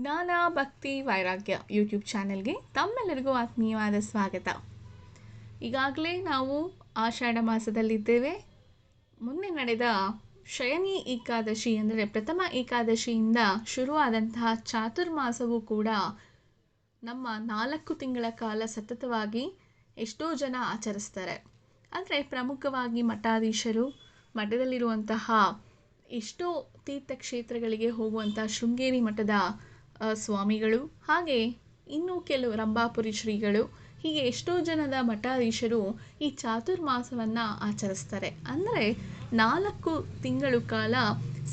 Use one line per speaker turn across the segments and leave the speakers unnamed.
ಜ್ಞಾನ ಭಕ್ತಿ ವೈರಾಗ್ಯ ಯೂಟ್ಯೂಬ್ ಚಾನೆಲ್ಗೆ ತಮ್ಮೆಲ್ಲರಿಗೂ ಆತ್ಮೀಯವಾದ ಸ್ವಾಗತ. ಈಗಾಗಲೇ ನಾವು ಆಷಾಢ ಮಾಸದಲ್ಲಿದ್ದೇವೆ. ಮೊನ್ನೆ ನಡೆದ ಶಯನಿ ಏಕಾದಶಿ ಅಂದರೆ ಪ್ರಥಮ ಏಕಾದಶಿಯಿಂದ ಶುರುವಾದಂತಹ ಚಾತುರ್ಮಾಸವೂ ಕೂಡ ನಮ್ಮ ನಾಲ್ಕು ತಿಂಗಳ ಕಾಲ ಸತತವಾಗಿ ಎಷ್ಟೋ ಜನ ಆಚರಿಸ್ತಾರೆ. ಆದರೆ ಪ್ರಮುಖವಾಗಿ ಮಠಾಧೀಶರು, ಮಠದಲ್ಲಿರುವಂತಹ ಎಷ್ಟೋ ತೀರ್ಥಕ್ಷೇತ್ರಗಳಿಗೆ ಹೋಗುವಂಥ ಶೃಂಗೇರಿ ಮಠದ ಸ್ವಾಮಿಗಳು ಹಾಗೆ ಇನ್ನೂ ಕೆಲವು ರಂಭಾಪುರಿ ಶ್ರೀಗಳು, ಹೀಗೆ ಎಷ್ಟೋ ಜನದ ಮಠಾಧೀಶರು ಈ ಚಾತುರ್ಮಾಸವನ್ನು ಆಚರಿಸ್ತಾರೆ. ಅಂದರೆ ನಾಲ್ಕು ತಿಂಗಳು ಕಾಲ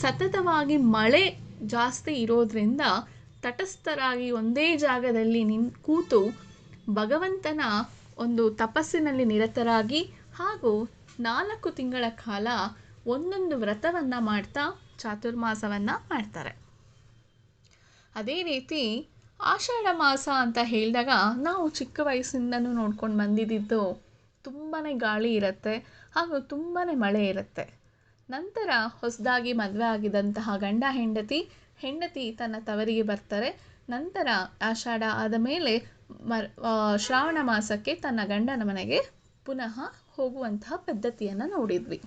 ಸತತವಾಗಿ ಮಳೆ ಜಾಸ್ತಿ ಇರೋದ್ರಿಂದ ತಟಸ್ಥರಾಗಿ ಒಂದೇ ಜಾಗದಲ್ಲಿ ನಿನ್, ಕೂತು ಭಗವಂತನ ಒಂದು ತಪಸ್ಸಿನಲ್ಲಿ ನಿರತರಾಗಿ ಹಾಗೂ ನಾಲ್ಕು ತಿಂಗಳ ಕಾಲ ಒಂದೊಂದು ವ್ರತವನ್ನು ಮಾಡ್ತಾ ಚಾತುರ್ಮಾಸವನ್ನು ಮಾಡ್ತಾರೆ. ಅದೇ ರೀತಿ ಆಷಾಢ ಮಾಸ ಅಂತ ಹೇಳಿದಾಗ ನಾವು ಚಿಕ್ಕ ವಯಸ್ಸಿಂದನೂ ನೋಡ್ಕೊಂಡು ಬಂದಿದ್ದು ತುಂಬಾ ಗಾಳಿ ಇರುತ್ತೆ ಹಾಗೂ ತುಂಬಾ ಮಳೆ ಇರುತ್ತೆ. ನಂತರ ಹೊಸದಾಗಿ ಮದುವೆ ಆಗಿದಂತಹ ಗಂಡ ಹೆಂಡತಿ ಹೆಂಡತಿ ತನ್ನ ತವರಿಗೆ ಬರ್ತಾರೆ. ನಂತರ ಆಷಾಢ ಆದ ಮೇಲೆ ಮರ್ ಶ್ರಾವಣ ಮಾಸಕ್ಕೆ ತನ್ನ ಗಂಡನ ಮನೆಗೆ ಪುನಃ ಹೋಗುವಂತಹ ಪದ್ಧತಿಯನ್ನು ನೋಡಿದ್ವಿ.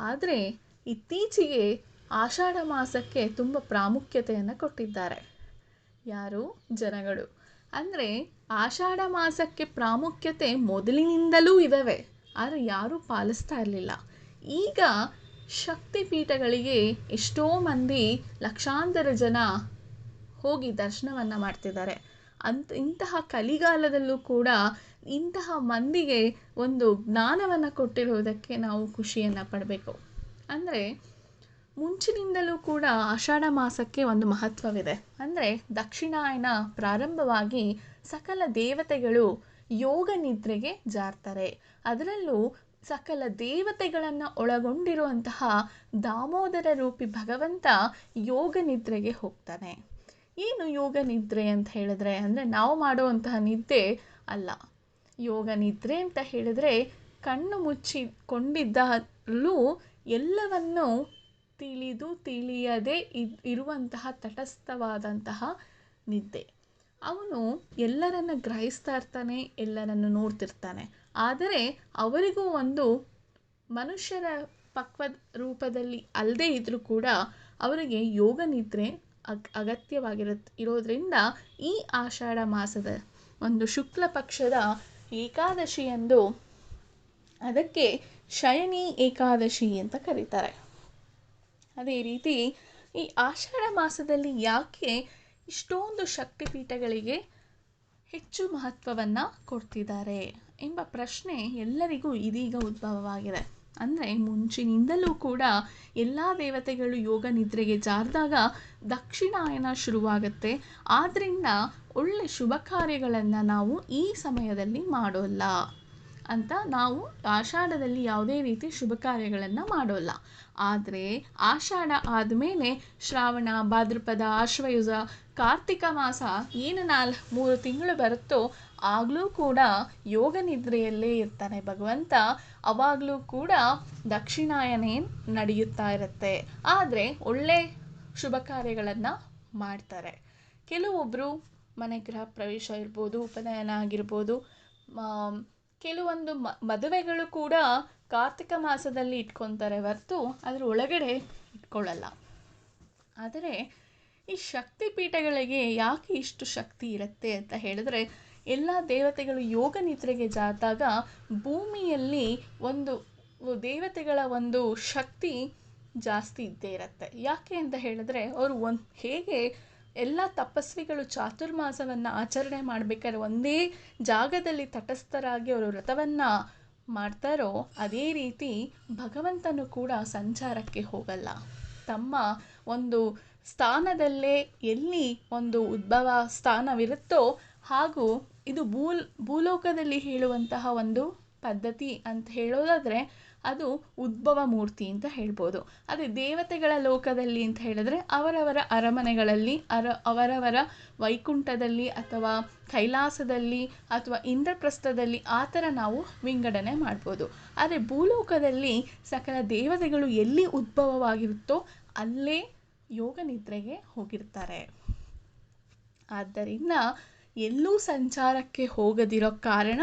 ಆದರೆ ಇತ್ತೀಚೆಗೆ ಆಷಾಢ ಮಾಸಕ್ಕೆ ತುಂಬ ಪ್ರಾಮುಖ್ಯತೆಯನ್ನು ಕೊಟ್ಟಿದ್ದಾರೆ. ಯಾರು? ಜನಗಳು. ಅಂದರೆ ಆಷಾಢ ಮಾಸಕ್ಕೆ ಪ್ರಾಮುಖ್ಯತೆ ಮೊದಲಿನಿಂದಲೂ ಇದ್ದಾವೆ ಆದರೆ ಯಾರೂ ಪಾಲಿಸ್ತಾ ಇರಲಿಲ್ಲ. ಈಗ ಶಕ್ತಿಪೀಠಗಳಿಗೆ ಎಷ್ಟೋ ಮಂದಿ ಲಕ್ಷಾಂತರ ಜನ ಹೋಗಿ ದರ್ಶನವನ್ನು ಮಾಡ್ತಿದ್ದಾರೆ. ಅಂತ, ಇಂತಹ ಕಲಿಗಾಲದಲ್ಲೂ ಕೂಡ ಇಂತಹ ಮಂದಿಗೆ ಒಂದು ಜ್ಞಾನವನ್ನು ಕೊಟ್ಟಿರುವುದಕ್ಕೆ ನಾವು ಖುಷಿಯನ್ನು ಪಡಬೇಕು. ಅಂದರೆ ಮುಂಚಿನಿಂದಲೂ ಕೂಡ ಆಷಾಢ ಮಾಸಕ್ಕೆ ಒಂದು ಮಹತ್ವವಿದೆ. ಅಂದರೆ ದಕ್ಷಿಣಾಯನ ಪ್ರಾರಂಭವಾಗಿ ಸಕಲ ದೇವತೆಗಳು ಯೋಗ ನಿದ್ರೆಗೆ ಜಾರ್ತಾರೆ. ಅದರಲ್ಲೂ ಸಕಲ ದೇವತೆಗಳನ್ನು ಒಳಗೊಂಡಿರುವಂತಹ ದಾಮೋದರ ರೂಪಿ ಭಗವಂತ ಯೋಗ ನಿದ್ರೆಗೆ ಹೋಗ್ತಾನೆ. ಏನು ಯೋಗ ನಿದ್ರೆ ಅಂತ ಹೇಳಿದ್ರೆ, ಅಂದರೆ ನಾವು ಮಾಡುವಂತಹ ನಿದ್ದೆ ಅಲ್ಲ. ಯೋಗ ನಿದ್ರೆ ಅಂತ ಹೇಳಿದ್ರೆ ಕಣ್ಣು ಮುಚ್ಚಿಕೊಂಡಿದ್ದಲ್ಲೂ ಎಲ್ಲವನ್ನು ತಿಳಿದು ತಿಳಿಯದೆ ಇರುವಂತಹ ತಟಸ್ಥವಾದಂತಹ ನಿದ್ದೆ. ಅವನು ಎಲ್ಲರನ್ನ ಗ್ರಹಿಸ್ತಾ ಇರ್ತಾನೆ, ಎಲ್ಲರನ್ನು ನೋಡ್ತಿರ್ತಾನೆ. ಆದರೆ ಅವರಿಗೂ ಒಂದು ಮನುಷ್ಯರ ಪಕ್ವದ ರೂಪದಲ್ಲಿ ಅಲ್ಲದೆ ಇದ್ದರೂ ಕೂಡ ಅವರಿಗೆ ಯೋಗ ನಿದ್ರೆ ಅಗ್, ಅಗತ್ಯವಾಗಿರತ್, ಇರೋದರಿಂದ ಈ ಆಷಾಢ ಮಾಸದ ಒಂದು ಶುಕ್ಲ ಪಕ್ಷದ ಏಕಾದಶಿಯಂದು ಅದಕ್ಕೆ ಶಯನಿ ಏಕಾದಶಿ ಅಂತ ಕರೀತಾರೆ. ಅದೇ ರೀತಿ ಈ ಆಷಾಢ ಮಾಸದಲ್ಲಿ ಯಾಕೆ ಇಷ್ಟೊಂದು ಶಕ್ತಿಪೀಠಗಳಿಗೆ ಹೆಚ್ಚು ಮಹತ್ವವನ್ನು ಕೊಡ್ತಿದ್ದಾರೆ ಎಂಬ ಪ್ರಶ್ನೆ ಎಲ್ಲರಿಗೂ ಇದೀಗ ಉದ್ಭವವಾಗಿದೆ. ಅಂದರೆ ಮುಂಚಿನಿಂದಲೂ ಕೂಡ ಎಲ್ಲ ದೇವತೆಗಳು ಯೋಗ ನಿದ್ರೆಗೆ ಜಾರಿದಾಗ ದಕ್ಷಿಣಾಯನ ಶುರುವಾಗುತ್ತೆ. ಆದ್ದರಿಂದ ಒಳ್ಳೆ ಶುಭ ಕಾರ್ಯಗಳನ್ನು ನಾವು ಈ ಸಮಯದಲ್ಲಿ ಮಾಡೋಲ್ಲ. ಅಂತ ನಾವು ಆಷಾಢದಲ್ಲಿ ಯಾವುದೇ ರೀತಿ ಶುಭ ಕಾರ್ಯಗಳನ್ನು ಮಾಡೋಲ್ಲ. ಆದರೆ ಆಷಾಢ ಆದಮೇಲೆ ಶ್ರಾವಣ, ಭಾದ್ರಪದ, ಆಶ್ವಯುಜ, ಕಾರ್ತಿಕ ಮಾಸ ಏನು ನಾಲ್, ಮೂರು ತಿಂಗಳು ಬರುತ್ತೋ ಆಗಲೂ ಕೂಡ ಯೋಗ ನಿದ್ರೆಯಲ್ಲೇ ಇರ್ತಾನೆ ಭಗವಂತ. ಅವಾಗಲೂ ಕೂಡ ದಕ್ಷಿಣಾಯನೇ ನಡೆಯುತ್ತಾ ಇರುತ್ತೆ. ಆದರೆ ಒಳ್ಳೆ ಶುಭ ಕಾರ್ಯಗಳನ್ನು ಮಾಡ್ತಾರೆ. ಕೆಲವೊಬ್ಬರು ಮನೆ ಗೃಹ ಪ್ರವೇಶ ಇರ್ಬೋದು, ಉಪನಯನ ಆಗಿರ್ಬೋದು ಕೆಲವೊಂದು ಮದುವೆಗಳು ಕೂಡ ಕಾರ್ತಿಕ ಮಾಸದಲ್ಲಿ ಇಟ್ಕೊತಾರೆ ಹೊರತು ಅದರ ಒಳಗಡೆ ಇಟ್ಕೊಳ್ಳಲ್ಲ. ಆದರೆ ಈ ಶಕ್ತಿ ಪೀಠಗಳಿಗೆ ಯಾಕೆ ಇಷ್ಟು ಶಕ್ತಿ ಇರುತ್ತೆ ಅಂತ ಹೇಳಿದ್ರೆ, ಎಲ್ಲ ದೇವತೆಗಳು ಯೋಗ ನಿದ್ರೆಗೆ ಜಾದಾಗ ಭೂಮಿಯಲ್ಲಿ ಒಂದು ದೇವತೆಗಳ ಒಂದು ಶಕ್ತಿ ಜಾಸ್ತಿ ಇದ್ದೇ ಇರುತ್ತೆ. ಯಾಕೆ ಅಂತ ಹೇಳಿದ್ರೆ, ಅವರು ಒಂದು ಹೇಗೆ ಎಲ್ಲ ತಪಸ್ವಿಗಳು ಚಾತುರ್ಮಾಸವನ್ನು ಆಚರಣೆ ಮಾಡಬೇಕಾದ್ರೆ ಒಂದೇ ಜಾಗದಲ್ಲಿ ತಟಸ್ಥರಾಗಿ ಅವರು ವ್ರತವನ್ನು ಮಾಡ್ತಾರೋ ಅದೇ ರೀತಿ ಭಗವಂತನು ಕೂಡ ಸಂಚಾರಕ್ಕೆ ಹೋಗಲ್ಲ. ತಮ್ಮ ಒಂದು ಸ್ಥಾನದಲ್ಲೇ ಎಲ್ಲಿ ಒಂದು ಉದ್ಭವ ಸ್ಥಾನವಿರುತ್ತೋ ಹಾಗೂ ಇದು ಭೂಲ್, ಭೂಲೋಕದಲ್ಲಿ ಹೇಳುವಂತಹ ಒಂದು ಪದ್ಧತಿ ಅಂತ ಹೇಳೋದಾದರೆ ಅದು ಉದ್ಭವ ಮೂರ್ತಿ ಅಂತ ಹೇಳ್ಬೋದು. ಅದೇ ದೇವತೆಗಳ ಲೋಕದಲ್ಲಿ ಅಂತ ಹೇಳಿದ್ರೆ ಅವರವರ ಅರಮನೆಗಳಲ್ಲಿ, ಅರ ಅವರವರ ವೈಕುಂಠದಲ್ಲಿ ಅಥವಾ ಕೈಲಾಸದಲ್ಲಿ ಅಥವಾ ಇಂದ್ರಪ್ರಸ್ಥದಲ್ಲಿ ಆ ಥರ ನಾವು ವಿಂಗಡಣೆ ಮಾಡ್ಬೋದು. ಆದರೆ ಭೂಲೋಕದಲ್ಲಿ ಸಕಲ ದೇವತೆಗಳು ಎಲ್ಲಿ ಉದ್ಭವವಾಗಿರುತ್ತೋ ಅಲ್ಲೇ ಯೋಗ ನಿದ್ರೆಗೆ ಹೋಗಿರ್ತಾರೆ. ಆದ್ದರಿಂದ ಎಲ್ಲೂ ಸಂಚಾರಕ್ಕೆ ಹೋಗದಿರೋ ಕಾರಣ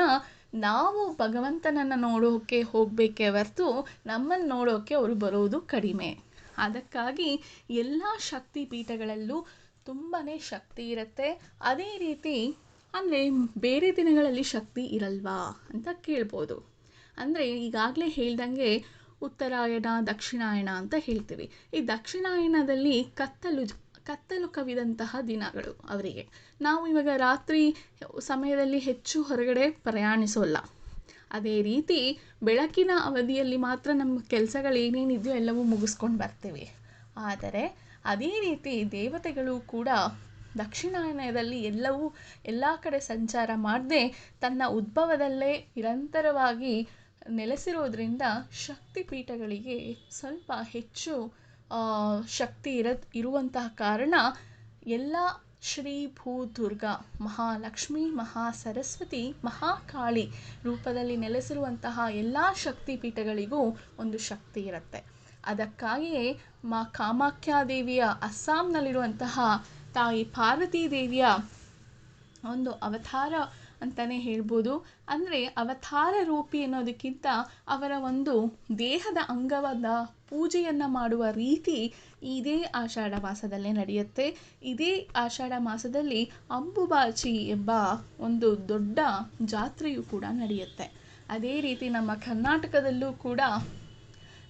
ನಾವು ಭಗವಂತನನ್ನು ನೋಡೋಕ್ಕೆ ಹೋಗಬೇಕೇ ಹೊರತು ನಮ್ಮನ್ನು ನೋಡೋಕ್ಕೆ ಅವರು ಬರೋದು ಕಡಿಮೆ. ಅದಕ್ಕಾಗಿ ಎಲ್ಲ ಶಕ್ತಿ ಪೀಠಗಳಲ್ಲೂ ತುಂಬಾ ಶಕ್ತಿ ಇರುತ್ತೆ. ಅದೇ ರೀತಿ ಅಂದರೆ ಬೇರೆ ದಿನಗಳಲ್ಲಿ ಶಕ್ತಿ ಇರಲ್ವಾ ಅಂತ ಕೇಳ್ಬೋದು. ಅಂದರೆ ಈಗಾಗಲೇ ಹೇಳ್ದಂಗೆ ಉತ್ತರಾಯಣ, ದಕ್ಷಿಣಾಯಣ ಅಂತ ಹೇಳ್ತೀವಿ. ಈ ದಕ್ಷಿಣಾಯಣದಲ್ಲಿ ಕತ್ತಲು ಕತ್ತಲು ಕವಿದಂತಹ ದಿನಗಳು ಅವರಿಗೆ. ನಾವು ಇವಾಗ ರಾತ್ರಿ ಸಮಯದಲ್ಲಿ ಹೆಚ್ಚು ಹೊರಗಡೆ ಪ್ರಯಾಣಿಸೋಲ್ಲ. ಅದೇ ರೀತಿ ಬೆಳಕಿನ ಅವಧಿಯಲ್ಲಿ ಮಾತ್ರ ನಮ್ಮ ಕೆಲಸಗಳು ಏನೇನಿದೆಯೋ ಎಲ್ಲವೂ ಮುಗಿಸ್ಕೊಂಡು ಬರ್ತೀವಿ. ಆದರೆ ಅದೇ ರೀತಿ ದೇವತೆಗಳು ಕೂಡ ದಕ್ಷಿಣಾಯನದಲ್ಲಿ ಎಲ್ಲವೂ ಎಲ್ಲ ಕಡೆ ಸಂಚಾರ ಮಾಡದೆ ತನ್ನ ಉದ್ಭವದಲ್ಲೇ ನಿರಂತರವಾಗಿ ನೆಲೆಸಿರೋದ್ರಿಂದ ಶಕ್ತಿಪೀಠಗಳಿಗೆ ಸ್ವಲ್ಪ ಹೆಚ್ಚು ಶಕ್ತಿ ಇರ ಇರುವಂತಹ ಕಾರಣ ಎಲ್ಲ ಶ್ರೀ ಭೂ ದುರ್ಗಾ ಮಹಾಲಕ್ಷ್ಮಿ ಮಹಾ ಸರಸ್ವತಿ ಮಹಾಕಾಳಿ ರೂಪದಲ್ಲಿ ನೆಲೆಸಿರುವಂತಹ ಎಲ್ಲ ಶಕ್ತಿಪೀಠಗಳಿಗೂ ಒಂದು ಶಕ್ತಿ ಇರುತ್ತೆ. ಅದಕ್ಕಾಗಿಯೇ ಮಾ ಕಾಮಾಖ್ಯಾದೇವಿಯ ಅಸ್ಸಾಂನಲ್ಲಿರುವಂತಹ ತಾಯಿ ಪಾರ್ವತೀ ದೇವಿಯ ಒಂದು ಅವತಾರ ಅಂತಲೇ ಹೇಳ್ಬೋದು. ಅಂದರೆ ಅವತಾರ ರೂಪಿ ಅನ್ನೋದಕ್ಕಿಂತ ಅವರ ಒಂದು ದೇಹದ ಅಂಗವಾದ ಪೂಜೆಯನ್ನು ಮಾಡುವ ರೀತಿ ಇದೇ ಆಷಾಢ ಮಾಸದಲ್ಲೇ ನಡೆಯುತ್ತೆ. ಇದೇ ಆಷಾಢ ಮಾಸದಲ್ಲಿ ಅಂಬುಬಾಚಿ ಎಂಬ ಒಂದು ದೊಡ್ಡ ಜಾತ್ರೆಯು ಕೂಡ ನಡೆಯುತ್ತೆ. ಅದೇ ರೀತಿ ನಮ್ಮ ಕರ್ನಾಟಕದಲ್ಲೂ ಕೂಡ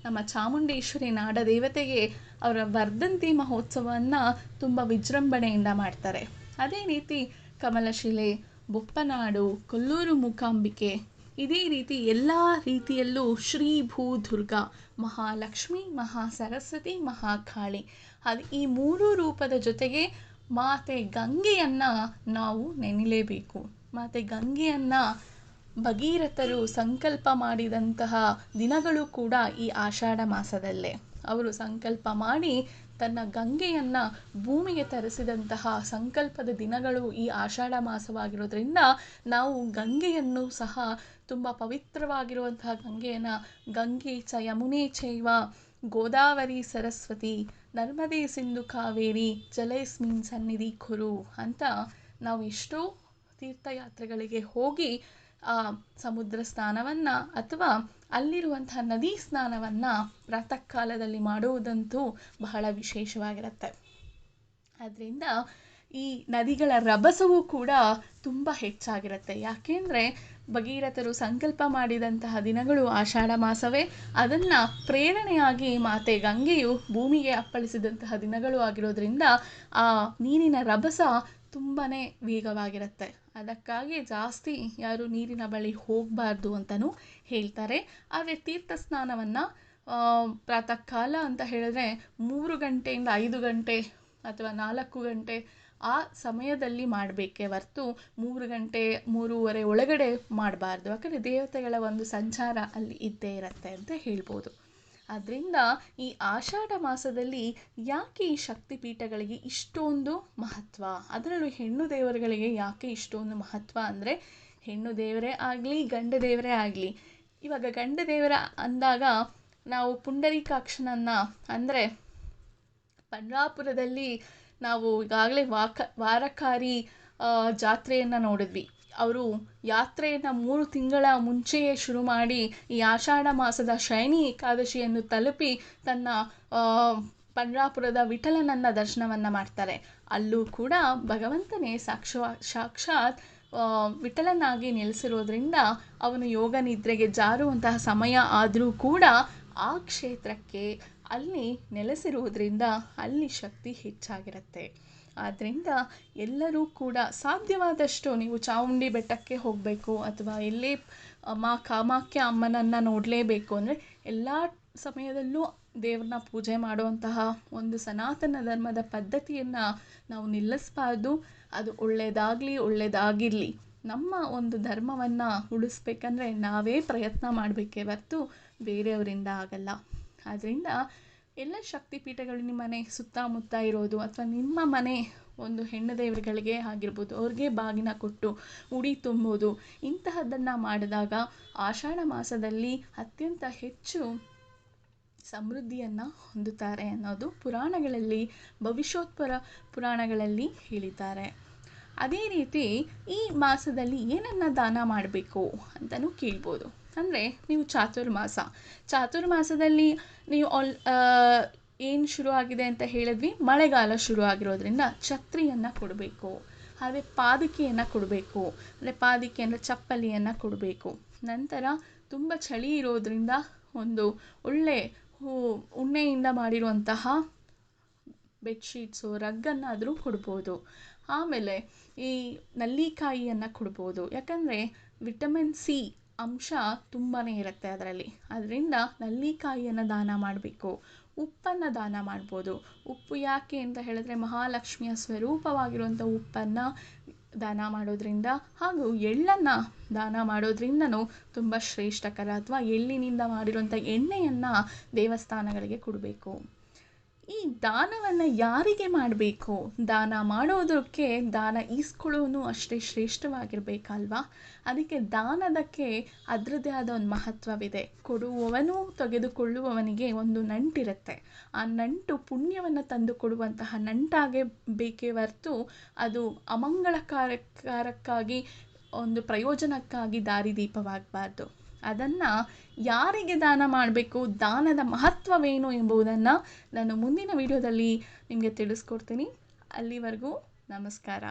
ನಮ್ಮ ಚಾಮುಂಡೇಶ್ವರಿ ನಾಡ ದೇವತೆಗೆ ಅವರ ವರ್ಧಂತಿ ಮಹೋತ್ಸವವನ್ನು ತುಂಬ ವಿಜೃಂಭಣೆಯಿಂದ ಮಾಡ್ತಾರೆ. ಅದೇ ರೀತಿ ಕಮಲಶಿಲೆ ಬೊಪ್ಪನಾಡು, ಕೊಲ್ಲೂರು ಮೂಕಾಂಬಿಕೆ. ಇದೇ ರೀತಿ ಎಲ್ಲ ರೀತಿಯಲ್ಲೂ ಶ್ರೀ ಭೂ ದುರ್ಗ, ಮಹಾಲಕ್ಷ್ಮಿ, ಮಹಾ ಸರಸ್ವತಿ ಮಹಾಕಾಳಿ ಅದು ಈ ಮೂರು ರೂಪದ ಜೊತೆಗೆ ಮಾತೆ ಗಂಗೆಯನ್ನು ನಾವು ನೆನೆಯಲೇಬೇಕು ಮಾತೆ ಗಂಗೆಯನ್ನು ಭಗೀರಥರು ಸಂಕಲ್ಪ ಮಾಡಿದಂತಹ ದಿನಗಳು ಕೂಡ ಈ ಆಷಾಢ ಮಾಸದಲ್ಲೇ. ಅವರು ಸಂಕಲ್ಪ ಮಾಡಿ ತನ್ನ ಗಂಗೆಯನ್ನು ಭೂಮಿಗೆ ತರಿಸಿದಂತಹ ಸಂಕಲ್ಪದ ದಿನಗಳು ಈ ಆಷಾಢ ಮಾಸವಾಗಿರೋದ್ರಿಂದ ನಾವು ಗಂಗೆಯನ್ನು ಸಹ ತುಂಬ ಪವಿತ್ರವಾಗಿರುವಂತಹ ಗಂಗೆಯನ್ನು ಗಂಗೆ ಚ ಯಮುನೆ ಚೈವ, ಗೋದಾವರಿ ಸರಸ್ವತಿ, ನರ್ಮದೆ ಸಿಂಧು ಕಾವೇರಿ ಜಲೇಸ್ಮಿನ್ ಸನ್ನಿಧಿ ಕುರು ಅಂತ ನಾವು ಎಷ್ಟೋ ತೀರ್ಥಯಾತ್ರೆಗಳಿಗೆ ಹೋಗಿ ಆ ಸಮುದ್ರ ಸ್ನಾನವನ್ನು ಅಥವಾ ಅಲ್ಲಿರುವಂತಹ ನದಿ ಸ್ನಾನವನ್ನು ಪ್ರಾತಃ ಕಾಲದಲ್ಲಿ ಮಾಡುವುದಂತೂ ಬಹಳ ವಿಶೇಷವಾಗಿರುತ್ತೆ. ಆದ್ದರಿಂದ ಈ ನದಿಗಳ ರಭಸವು ಕೂಡ ತುಂಬ ಹೆಚ್ಚಾಗಿರುತ್ತೆ. ಯಾಕೆಂದರೆ ಭಗೀರಥರು ಸಂಕಲ್ಪ ಮಾಡಿದಂತಹ ದಿನಗಳು ಆಷಾಢ ಮಾಸವೇ. ಅದನ್ನು ಪ್ರೇರಣೆಯಾಗಿ ಮಾತೆ ಗಂಗೆಯು ಭೂಮಿಗೆ ಅಪ್ಪಳಿಸಿದಂತಹ ದಿನಗಳು ಆಗಿರೋದ್ರಿಂದ ಆ ನೀರಿನ ರಭಸ ತುಂಬಾ ವೇಗವಾಗಿರುತ್ತೆ. ಅದಕ್ಕಾಗಿ ಜಾಸ್ತಿ ಯಾರು ನೀರಿನ ಬಳಿ ಹೋಗಬಾರ್ದು ಅಂತಲೂ ಹೇಳ್ತಾರೆ. ಆದರೆ ತೀರ್ಥ ಸ್ನಾನವನ್ನು ಪ್ರಾತಃ ಕಾಲ ಅಂತ ಹೇಳಿದ್ರೆ ಮೂರು ಗಂಟೆಯಿಂದ ಐದು ಗಂಟೆ ಅಥವಾ ನಾಲ್ಕು ಗಂಟೆ ಆ ಸಮಯದಲ್ಲಿ ಮಾಡಬೇಕೇ ಹೊರ್ತು ಮೂರು ಗಂಟೆ, ಮೂರುವರೆ ಒಳಗಡೆ ಮಾಡಬಾರ್ದು. ಯಾಕಂದರೆ ದೇವತೆಗಳ ಒಂದು ಸಂಚಾರ ಅಲ್ಲಿ ಇದ್ದೇ ಇರುತ್ತೆ ಅಂತ ಹೇಳ್ಬೋದು. ಆದ್ದರಿಂದ ಈ ಆಷಾಢ ಮಾಸದಲ್ಲಿ ಯಾಕೆ ಈ ಶಕ್ತಿಪೀಠಗಳಿಗೆ ಇಷ್ಟೊಂದು ಮಹತ್ವ? ಅದರಲ್ಲೂ ಹೆಣ್ಣು ದೇವರುಗಳಿಗೆ ಯಾಕೆ ಇಷ್ಟೊಂದು ಮಹತ್ವ ಅಂದರೆ ಹೆಣ್ಣು ದೇವರೇ ಆಗಲಿ, ಗಂಡ ದೇವರೇ ಆಗಲಿ. ಇವಾಗ ಗಂಡ ದೇವರ ಅಂದಾಗ ನಾವು ಪುಂಡರೀಕಾಕ್ಷನನ್ನು ಅಂದರೆ ಪಂಡ್ರಾಪುರದಲ್ಲಿ ನಾವು ಈಗಾಗಲೇ ವಾಕ, ವಾರಕಾರಿ ಜಾತ್ರೆಯನ್ನು ನೋಡಿದ್ವಿ. ಅವರು ಯಾತ್ರೆಯನ್ನು ಮೂರು ತಿಂಗಳ ಮುಂಚೆಯೇ ಶುರು ಮಾಡಿ ಈ ಆಷಾಢ ಮಾಸದ ಶೈನಿ ಏಕಾದಶಿಯನ್ನು ತಲುಪಿ ತನ್ನ ಪಂಡ್ರಾಪುರದ ವಿಠಲನನ್ನ ದರ್ಶನವನ್ನು ಮಾಡ್ತಾರೆ. ಅಲ್ಲೂ ಕೂಡ ಭಗವಂತನೇ ಸಾಕ್ಷ ಸಾಕ್ಷಾತ್ ವಿಠಲನಾಗಿ ನೆಲೆಸಿರೋದ್ರಿಂದ ಅವನು ಯೋಗ ನಿದ್ರೆಗೆ ಜಾರುವಂತಹ ಸಮಯ ಆದರೂ ಕೂಡ ಆ ಕ್ಷೇತ್ರಕ್ಕೆ ಅಲ್ಲಿ ನೆಲೆಸಿರುವುದರಿಂದ ಅಲ್ಲಿ ಶಕ್ತಿ ಹೆಚ್ಚಾಗಿರುತ್ತೆ. ಆದ್ದರಿಂದ ಎಲ್ಲರೂ ಕೂಡ ಸಾಧ್ಯವಾದಷ್ಟು ನೀವು ಚಾಮುಂಡಿ ಬೆಟ್ಟಕ್ಕೆ ಹೋಗಬೇಕು ಅಥವಾ ಎಲ್ಲೇ ಮಾ, ಕಾಮಾಖ್ಯ ಅಮ್ಮನನ್ನು ನೋಡಲೇಬೇಕು ಅಂದರೆ ಎಲ್ಲ ಸಮಯದಲ್ಲೂ ದೇವ್ರನ್ನ ಪೂಜೆ ಮಾಡುವಂತಹ ಒಂದು ಸನಾತನ ಧರ್ಮದ ಪದ್ಧತಿಯನ್ನು ನಾವು ನಿಲ್ಲಿಸಬಾರ್ದು. ಅದು ಒಳ್ಳೆಯದಾಗಲಿ ಒಳ್ಳೆಯದಾಗಿರಲಿ ನಮ್ಮ ಒಂದು ಧರ್ಮವನ್ನು ಉಳಿಸ್ಬೇಕಂದ್ರೆ ನಾವೇ ಪ್ರಯತ್ನ ಮಾಡಬೇಕೇ ಹೊರ್ತು ಬೇರೆಯವರಿಂದ ಆಗಲ್ಲ. ಆದ್ದರಿಂದ ಎಲ್ಲ ಶಕ್ತಿಪೀಠಗಳು ನಿಮ್ಮ ಮನೆ ಸುತ್ತಮುತ್ತ ಇರೋದು ಅಥವಾ ನಿಮ್ಮ ಮನೆ ಒಂದು ಹೆಣ್ಣು ದೇವರುಗಳಿಗೆ ಆಗಿರ್ಬೋದು, ಅವ್ರಿಗೆ ಬಾಗಿನ ಕೊಟ್ಟು ಉಡಿ ತುಂಬೋದು, ಇಂತಹದ್ದನ್ನು ಮಾಡಿದಾಗ ಆಷಾಢ ಮಾಸದಲ್ಲಿ ಅತ್ಯಂತ ಹೆಚ್ಚು ಸಮೃದ್ಧಿಯನ್ನು ಹೊಂದುತ್ತಾರೆ ಅನ್ನೋದು ಪುರಾಣಗಳಲ್ಲಿ, ಭವಿಷ್ಯೋತ್ಪರ ಪುರಾಣಗಳಲ್ಲಿ ಹೇಳಿದ್ದಾರೆ. ಅದೇ ರೀತಿ ಈ ಮಾಸದಲ್ಲಿ ಏನನ್ನು ದಾನ ಮಾಡಬೇಕು ಅಂತಲೂ ಕೇಳ್ಬೋದು. ಅಂದರೆ ನೀವು ಚಾತುರ್ಮಾಸ. ಚಾತುರ್ಮಾಸದಲ್ಲಿ ನೀವು ಆಲ್ ಏನು ಶುರು ಆಗಿದೆ ಅಂತ ಹೇಳಿದ್ವಿ? ಮಳೆಗಾಲ ಶುರು ಆಗಿರೋದ್ರಿಂದ ಛತ್ರಿಯನ್ನು ಕೊಡಬೇಕು. ಹಾಗೆ ಪಾದುಕೆಯನ್ನು ಕೊಡಬೇಕು. ಅಂದರೆ ಪಾದುಕೆ ಅಂದರೆ ಚಪ್ಪಲಿಯನ್ನು ಕೊಡಬೇಕು. ನಂತರ ತುಂಬ ಚಳಿ ಇರೋದರಿಂದ ಒಂದು ಒಳ್ಳೆ ಹೂ, ಉಣ್ಣೆಯಿಂದ ಮಾಡಿರುವಂತಹ ಬೆಡ್ಶೀಟ್ಸು, ರಗ್ಗನ್ನಾದರೂ ಕೊಡ್ಬೋದು. ಆಮೇಲೆ ಈ ನಲ್ಲಿಕಾಯಿಯನ್ನು ಕೊಡ್ಬೋದು. ಯಾಕಂದರೆ ವಿಟಮಿನ್ ಸಿ ಅಂಶ ತುಂಬಾ ಇರುತ್ತೆ ಅದರಲ್ಲಿ. ಅದರಿಂದ ನಲ್ಲಿಕಾಯಿಯನ್ನು ದಾನ ಮಾಡಬೇಕು. ಉಪ್ಪನ್ನು ದಾನ ಮಾಡ್ಬೋದು. ಉಪ್ಪು ಯಾಕೆ ಅಂತ ಹೇಳಿದ್ರೆ ಮಹಾಲಕ್ಷ್ಮಿಯ ಸ್ವರೂಪವಾಗಿರುವಂಥ ಉಪ್ಪನ್ನು ದಾನ ಮಾಡೋದ್ರಿಂದ ಹಾಗೂ ಎಳ್ಳನ್ನು ದಾನ ಮಾಡೋದ್ರಿಂದನೂ ತುಂಬ ಶ್ರೇಷ್ಠಕರ ಅಥವಾ ಎಳ್ಳಿನಿಂದ ಮಾಡಿರುವಂಥ ಎಣ್ಣೆಯನ್ನು ದೇವಸ್ಥಾನಗಳಿಗೆ ಕೊಡಬೇಕು. ಈ ದಾನವನ್ನು ಯಾರಿಗೆ ಮಾಡಬೇಕು? ದಾನ ಮಾಡೋದಕ್ಕೆ ದಾನ ಈಸ್ಕೊಳ್ಳೋನು ಅಷ್ಟೇ ಶ್ರೇಷ್ಠವಾಗಿರಬೇಕಲ್ವಾ? ಅದಕ್ಕೆ ದಾನದಕ್ಕೆ ಅದರದ್ದೇ ಆದ ಒಂದು ಮಹತ್ವವಿದೆ. ಕೊಡುವವನು ತೆಗೆದುಕೊಳ್ಳುವವನಿಗೆ ಒಂದು ನಂಟಿರುತ್ತೆ. ಆ ನಂಟು ಪುಣ್ಯವನ್ನು ತಂದು ಕೊಡುವಂತಹ ನಂಟಾಗೆ ಬೇಕೇ ಹೊರ್ತು ಅದು ಅಮಂಗಳಕಾರಕ್ಕಾಗಿ, ಒಂದು ಪ್ರಯೋಜನಕ್ಕಾಗಿ ದಾರಿದೀಪವಾಗಬಾರ್ದು ಅದನ್ನು ಯಾರಿಗೆ ದಾನ ಮಾಡಬೇಕು ದಾನದ ಮಹತ್ವವೇನು ಎಂಬುದನ್ನು ನಾನು ಮುಂದಿನ ವಿಡಿಯೋದಲ್ಲಿ ನಿಮಗೆ ತಿಳಿಸ್ಕೊಡ್ತೀನಿ. ಅಲ್ಲಿವರೆಗೂ ನಮಸ್ಕಾರ.